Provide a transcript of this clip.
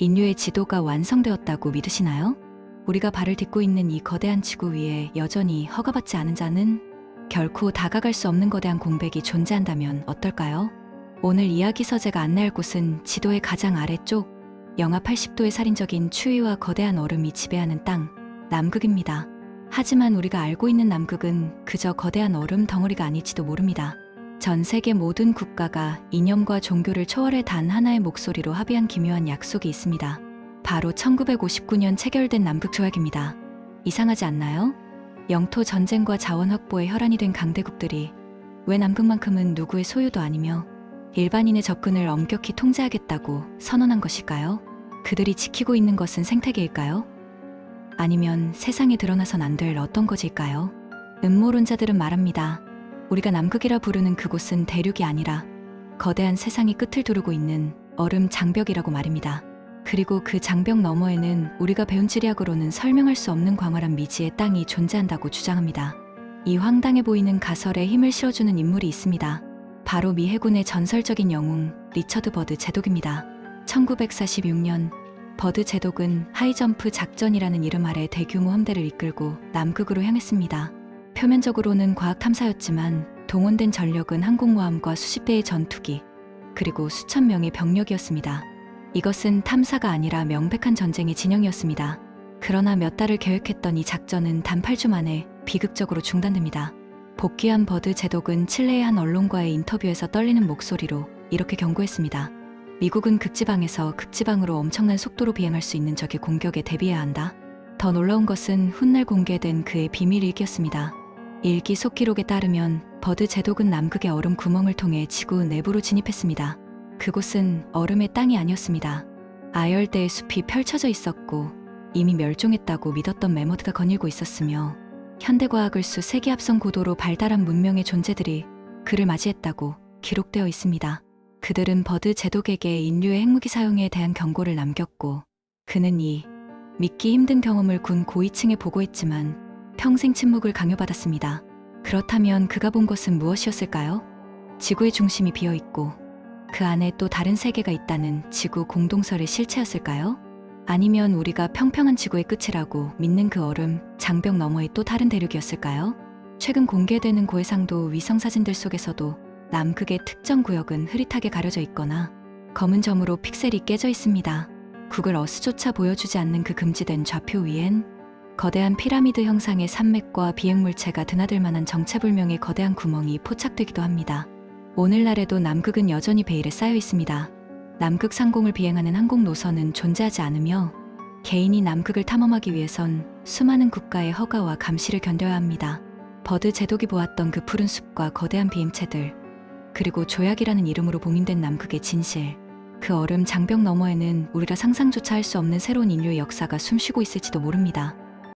인류의 지도가 완성되었다고 믿으시나요? 우리가 발을 딛고 있는 이 거대한 지구 위에 여전히 허가받지 않은 자는 결코 다가갈 수 없는 거대한 공백이 존재한다면 어떨까요? 오늘 이야기 서재가 안내할 곳은 지도의 가장 아래쪽 영하 80도의 살인적인 추위와 거대한 얼음이 지배하는 땅 남극입니다. 하지만 우리가 알고 있는 남극은 그저 거대한 얼음 덩어리가 아닐지도 모릅니다. 전 세계 모든 국가가 이념과 종교를 초월해 단 하나의 목소리로 합의한 기묘한 약속이 있습니다. 바로 1959년 체결된 남북조약입니다. 이상하지 않나요? 영토 전쟁과 자원 확보에 혈안이 된 강대국들이 왜 남극만큼은 누구의 소유도 아니며 일반인의 접근을 엄격히 통제하겠다고 선언한 것일까요? 그들이 지키고 있는 것은 생태계일까요? 아니면 세상에 드러나선 안 될 어떤 것일까요? 음모론자들은 말합니다. 우리가 남극이라 부르는 그곳은 대륙이 아니라 거대한 세상이 끝을 두르고 있는 얼음 장벽이라고 말입니다. 그리고 그 장벽 너머에는 우리가 배운 지리학으로는 설명할 수 없는 광활한 미지의 땅이 존재한다고 주장합니다. 이 황당해 보이는 가설에 힘을 실어주는 인물이 있습니다. 바로 미 해군의 전설적인 영웅 리처드 버드 제독입니다. 1946년 버드 제독은 하이점프 작전이라는 이름 아래 대규모 함대를 이끌고 남극으로 향했습니다. 표면적으로는 과학 탐사였지만 동원된 전력은 항공모함과 수십 대의 전투기 그리고 수천 명의 병력이었습니다. 이것은 탐사가 아니라 명백한 전쟁의 진영이었습니다. 그러나 몇 달을 계획했던 이 작전은 단 8주 만에 비극적으로 중단됩니다. 복귀한 버드 제독은 칠레의 한 언론과의 인터뷰에서 떨리는 목소리로 이렇게 경고했습니다. 미국은 극지방에서 극지방으로 엄청난 속도로 비행할 수 있는 적의 공격에 대비해야 한다. 더 놀라운 것은 훗날 공개된 그의 비밀 일기였습니다. 일기 속기록에 따르면 버드 제독은 남극의 얼음 구멍을 통해 지구 내부로 진입했습니다. 그곳은 얼음의 땅이 아니었습니다. 아열대의 숲이 펼쳐져 있었고 이미 멸종했다고 믿었던 메모드가 거닐고 있었으며 현대과학을 수 세계 합성 고도로 발달한 문명의 존재들이 그를 맞이했다고 기록되어 있습니다. 그들은 버드 제독에게 인류의 핵무기 사용에 대한 경고를 남겼고 그는 이 믿기 힘든 경험을 군 고위층에 보고했지만 평생 침묵을 강요받았습니다. 그렇다면 그가 본 것은 무엇이었을까요? 지구의 중심이 비어 있고 그 안에 또 다른 세계가 있다는 지구 공동설의 실체였을까요? 아니면 우리가 평평한 지구의 끝이라고 믿는 그 얼음, 장벽 너머의 또 다른 대륙이었을까요? 최근 공개되는 고해상도 위성 사진들 속에서도 남극의 특정 구역은 흐릿하게 가려져 있거나 검은 점으로 픽셀이 깨져 있습니다. 구글 어스조차 보여주지 않는 그 금지된 좌표 위엔 거대한 피라미드 형상의 산맥과 비행물체가 드나들 만한 정체불명의 거대한 구멍이 포착되기도 합니다. 오늘날에도 남극은 여전히 베일에 쌓여 있습니다. 남극 상공을 비행하는 항공 노선은 존재하지 않으며 개인이 남극을 탐험하기 위해선 수많은 국가의 허가와 감시를 견뎌야 합니다. 버드 제독이 보았던 그 푸른 숲과 거대한 비행체들, 그리고 조약이라는 이름으로 봉인된 남극의 진실, 그 얼음 장벽 너머에는 우리가 상상조차 할 수 없는 새로운 인류의 역사가 숨쉬고 있을지도 모릅니다.